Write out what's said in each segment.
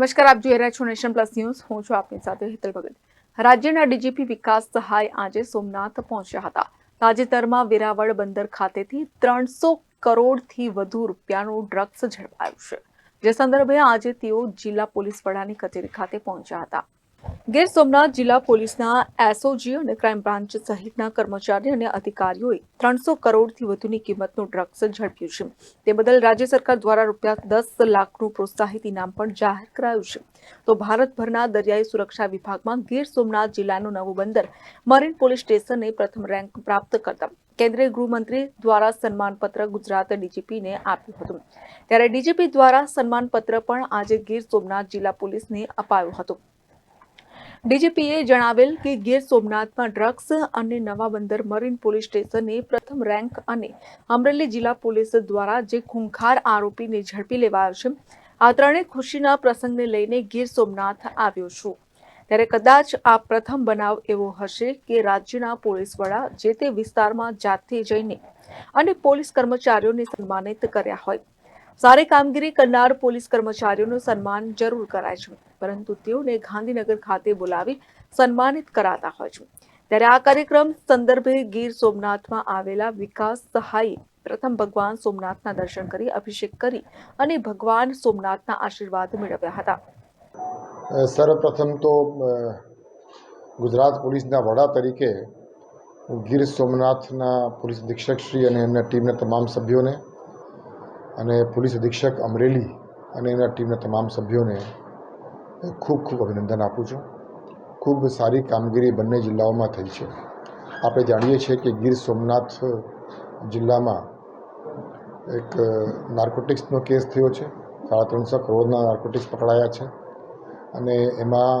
નમસ્કાર, આપ જોઈ રહ્યા છો નેશન પ્લસ ન્યૂઝ. હું છું આપની સાથે હેતલ ભગત. રાજ્યના ડીજીપી વિકાસ સહાય આજે સોમનાથ પહોંચ્યા હતા. તાજેતરમાં વેરાવળ બંદર ખાતેથી ત્રણસો કરોડથી વધુ રૂપિયાનું ડ્રગ્સ ઝડપાયું છે. જે સંદર્ભે આજે તેઓ જિલ્લા પોલીસ વડાની કચેરી ખાતે પહોંચ્યા હતા. ગીર સોમનાથ જિલ્લા પોલીસના એસઓજી અને ક્રાઇમ બ્રાન્ચ સહિતના કર્મચારી અને અધિકારીઓએ ત્રણસો કરોડથી વધુની કિંમતનું ડ્રગ્સ ઝડપ્યું છે. તે બદલ રાજ્ય સરકાર દ્વારા રૂપિયા દસ લાખનું પ્રોત્સાહિત ઇનામ પણ જાહેર કરાયું છે. તો ભારતભરના દરિયાઈ સુરક્ષા વિભાગમાં ગીર સોમનાથ જિલ્લાનું નવું બંદર મરીન પોલીસ સ્ટેશને પ્રથમ રેન્ક પ્રાપ્ત કરતા કેન્દ્રીય ગૃહમંત્રી દ્વારા સન્માનપત્ર ગુજરાત ડીજીપીને આપ્યું હતું. ત્યારે ડીજીપી દ્વારા સન્માનપત્ર પણ આજે ગીર સોમનાથ જિલ્લા પોલીસને અપાયું હતું. ડીજીપીએ જણાવેલ કે ગીર સોમનાથમાં ડ્રગ્સ અને નવા બંદર મરીન પોલીસ સ્ટેશને પ્રથમ રેન્ક અને અમરેલી જિલ્લા પોલીસ દ્વારા જે ખૂંખાર આરોપીને ઝડપી લેવાયો છે, આ ત્રણેય ખુશીના પ્રસંગને લઈને ગીર સોમનાથ આવ્યો છું. ત્યારે કદાચ આ પ્રથમ બનાવ એવો હશે કે રાજ્યના પોલીસ વડા જે તે વિસ્તારમાં જાતે જઈને અને પોલીસ કર્મચારીઓને સન્માનિત કર્યા હોય. સારી કામગીરી કરનાર પોલીસ કર્મચારીઓનું સન્માન જરૂર કરાય છે. પરંતુ તેઓને ગાંધીનગર ખાતે બોલાવી સન્માનિત કરાતા હોય છે. ત્યારે આ કાર્યક્રમ સંદર્ભે ગીર સોમનાથમાં આવેલા વિકાસ સહાય પ્રથમ ભગવાન સોમનાથના દર્શન કરી, અભિષેક કરી અને ભગવાન સોમનાથના આશીર્વાદ મેળવ્યા હતા. સર્વપ્રથમ તો ગુજરાત પોલીસના વડા તરીકે ગીર સોમનાથના પોલીસ અધિક્ષક શ્રી અને એમના ટીમના તમામ સભ્યોને અને પોલીસ અધિક્ષક અમરેલી અને એના ટીમના તમામ સભ્યોને ખૂબ ખૂબ અભિનંદન આપું છું. ખૂબ સારી કામગીરી બંને જિલ્લાઓમાં થઈ છે. આપણે જાણીએ છીએ કે ગીર સોમનાથ જિલ્લામાં એક નાર્કોટિક્સનો કેસ થયો છે. સાડા ત્રણસો કરોડના નાર્કોટિક્સ પકડાયા છે. અને એમાં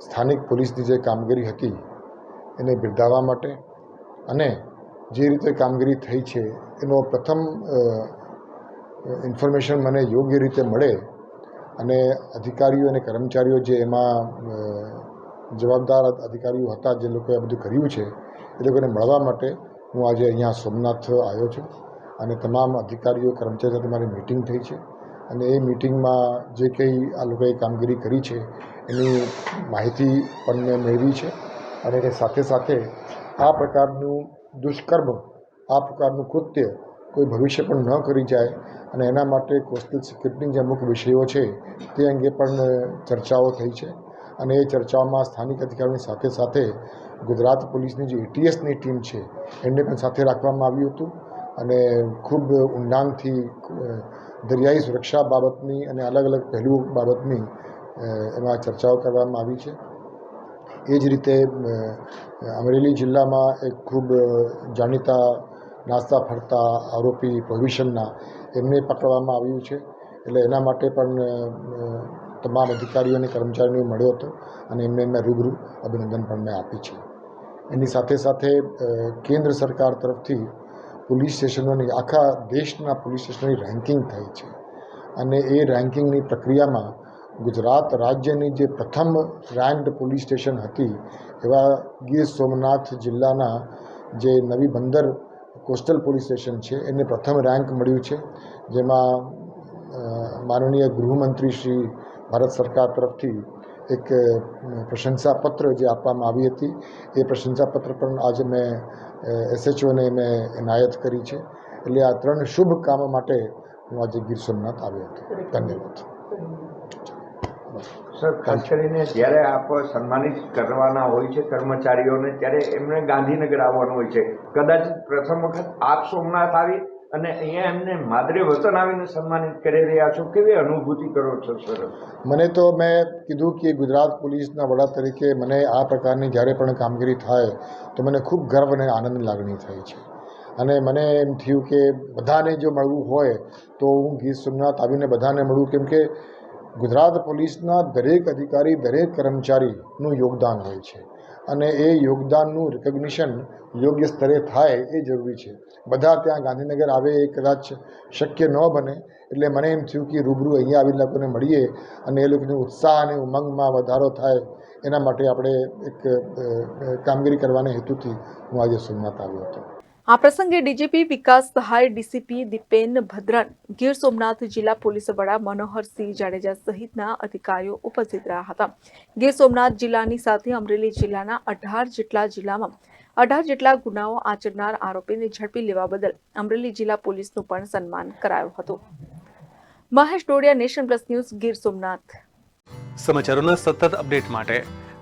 સ્થાનિક પોલીસની જે કામગીરી હતી, એને બિરદાવવા માટે અને જે રીતે કામગીરી થઈ છે, એનો પ્રથમ ઇન્ફોર્મેશન મને યોગ્ય રીતે મળે અને અધિકારીઓ અને કર્મચારીઓ જે એમાં જવાબદાર અધિકારીઓ હતા, જે લોકોએ આ બધું કર્યું છે, એ લોકોને મળવા માટે હું આજે અહીંયા સોમનાથ આવ્યો છું અને તમામ અધિકારીઓ, કર્મચારીઓ સાથે મારી મિટિંગ થઈ છે અને એ મિટિંગમાં જે કંઈ આ લોકોએ કામગીરી કરી છે એની માહિતી પણ મેં મેળવી છે અને સાથે સાથે આ પ્રકારનું દુષ્કર્મ, આ પ્રકારનું કૃત્ય કોઈ ભવિષ્ય પણ ન કરી જાય અને એના માટે કોસ્ટલ સિક્યુરિટીના જે અમુક વિષયો છે તે અંગે પણ ચર્ચાઓ થઈ છે. અને એ ચર્ચાઓમાં સ્થાનિક અધિકારીઓની સાથે સાથે ગુજરાત પોલીસની જે એટીએસની ટીમ છે એમને પણ સાથે રાખવામાં આવ્યું હતું. અને ખૂબ ઊંડાણથી દરિયાઈ સુરક્ષા બાબતની અને અલગ અલગ પહેલું બાબતની એમાં ચર્ચાઓ કરવામાં આવી છે. એ જ રીતે અમરેલી જિલ્લામાં એક ખૂબ જાણીતા નાસ્તા, ફરતા, આરોપી પ્રોવિશનના એમને પકડવામાં આવ્યું છે. એટલે એના માટે પણ તમામ અધિકારીઓ અને કર્મચારીઓને મળ્યો હતો અને એમને મેં રૂબરૂ અભિનંદન પણ મેં આપી છે. એની સાથે સાથે કેન્દ્ર સરકાર તરફથી પોલીસ સ્ટેશનોની, આખા દેશના પોલીસ સ્ટેશનોની રેન્કિંગ થઈ છે. અને એ રેન્કિંગની પ્રક્રિયામાં ગુજરાત રાજ્યની જે પ્રથમ રેન્ક્ડ પોલીસ સ્ટેશન હતી, એવા ગીર સોમનાથ જિલ્લાના જે નવી બંદર કોસ્ટલ પોલીસ સ્ટેશન છે. એને પ્રથમ રેન્ક મળ્યું છે જેમાં માનનીય ગૃહમંત્રી શ્રી ભારત સરકાર તરફથી એક પ્રશંસાપત્ર જે આપવામાં આવી હતી. એ પ્રશંસાપત્ર પણ આજે મેં એસએચઓને મેં એનાયત કરી છે. એટલે આ ત્રણ શુભ કામ માટે હું આજે ગીર સોમનાથ આવ્યો હતો. ધન્યવાદ. સર ખાસ કરીને જ્યારે આપ સન્માનિત કરવાના હોય છે કર્મચારીઓને, ત્યારે એમને ગાંધીનગર આવવાનું હોય છે. કદાચ પ્રથમ વખત આપ સોમનાથ આવી અને અહીંયા એમને માદરે વતન આવીને સન્માનિત કરી રહ્યા છો, કેવી અનુભૂતિ કરો છો, સર? મને તો મેં કીધું કે ગુજરાત પોલીસના વડા તરીકે મને આ પ્રકારની જ્યારે પણ કામગીરી થાય, તો મને ખૂબ ગર્વ અને આનંદની લાગણી થાય છે. અને મને એમ થયું કે બધાને જો મળવું હોય, તો હું ગીર સોમનાથ આવીને બધાને મળું. કેમ કે ગુજરાત પોલીસના દરેક અધિકારી, દરેક કર્મચારીનું યોગદાન હોય છે અને એ યોગદાનનું રિકગ્નિશન યોગ્ય સ્તરે થાય એ જરૂરી છે. બધા ત્યાં ગાંધીનગર આવે એ કદાચ શક્ય ન બને એટલે મને એમ થયું કે રૂબરૂ અહીંયા આવી લોકોને મળીએ અને એ લોકોની ઉત્સાહ અને ઉમંગમાં વધારો થાય એના માટે આપણે એક કામગીરી કરવાના હેતુથી હું આજે સોમનાથ આવ્યો હતો. આ પ્રસંગે ડીજીપી વિકાસ સહાય ડીસીપી દીપેન ભદ્રન, ગીર સોમનાથ જિલ્લા પોલીસ વડા મનોહરસિંહ જાડેજા સહિતના અધિકારીઓ ઉપસ્થિત રહ્યા હતા. ગીર સોમનાથ જિલ્લાની સાથે અમરેલી જિલ્લાના અઢાર જેટલા જિલ્લામાં અઢાર જેટલા ગુનાઓ આચરનાર આરોપીને ઝડપી લેવા બદલ અમરેલી જિલ્લા પોલીસનું પણ સન્માન કરાયું હતું. Mahesh Dodiya, nation plus news, Gir Somnath. સમાચારોના સતત અપડેટ માટે